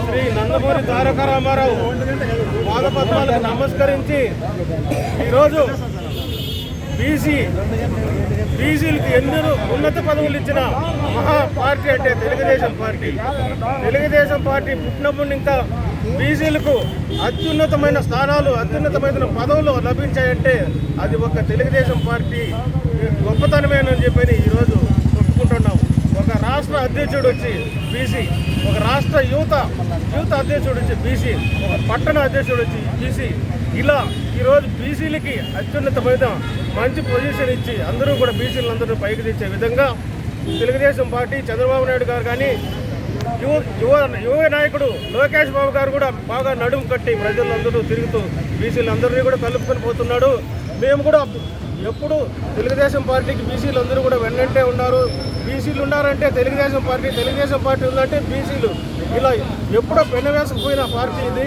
శ్రీ నందమూరి తారక రామారావు పాదపద్మాలకు నమస్కరించి ఈరోజు బీసీ బీసీలకు ఎన్నో ఉన్నత పదవులు ఇచ్చిన మహా పార్టీ అంటే తెలుగుదేశం పార్టీ. తెలుగుదేశం పార్టీ పుట్టినప్పుడు ఇంకా బీసీలకు అత్యున్నతమైన స్థానాలు అత్యున్నతమైన పదవులు లభించాయంటే అది ఒక తెలుగుదేశం పార్టీ గొప్పతనమేనని చెప్పని ఈరోజు అధ్యక్షుడు వచ్చి బీసీ ఒక రాష్ట్ర యువత యువత అధ్యక్షుడు వచ్చి బీసీ ఒక పట్టణ అధ్యక్షుడు వచ్చి బీసీ. ఇలా ఈరోజు బీసీలకి అత్యున్నతమైన మంచి పొజిషన్ ఇచ్చి అందరూ కూడా బీసీలందరూ పైకి తెచ్చే విధంగా తెలుగుదేశం పార్టీ చంద్రబాబు నాయుడు గారు కానీ యువ యువ యువ నాయకుడు లోకేష్ బాబు గారు కూడా బాగా నడుము కట్టి ప్రజలందరూ తిరుగుతూ బీసీలందరినీ కూడా కలుపుకొని పోతున్నాడు. మేము కూడా ఎప్పుడు తెలుగుదేశం పార్టీకి బీసీలు అందరూ కూడా వెన్నంటే ఉన్నారు. బీసీలు ఉన్నారంటే తెలుగుదేశం పార్టీ తెలుగుదేశం పార్టీ ఉందంటే బీసీలు. ఇలా ఎప్పుడో పెనవేసుకుపోయిన పార్టీ ఇది.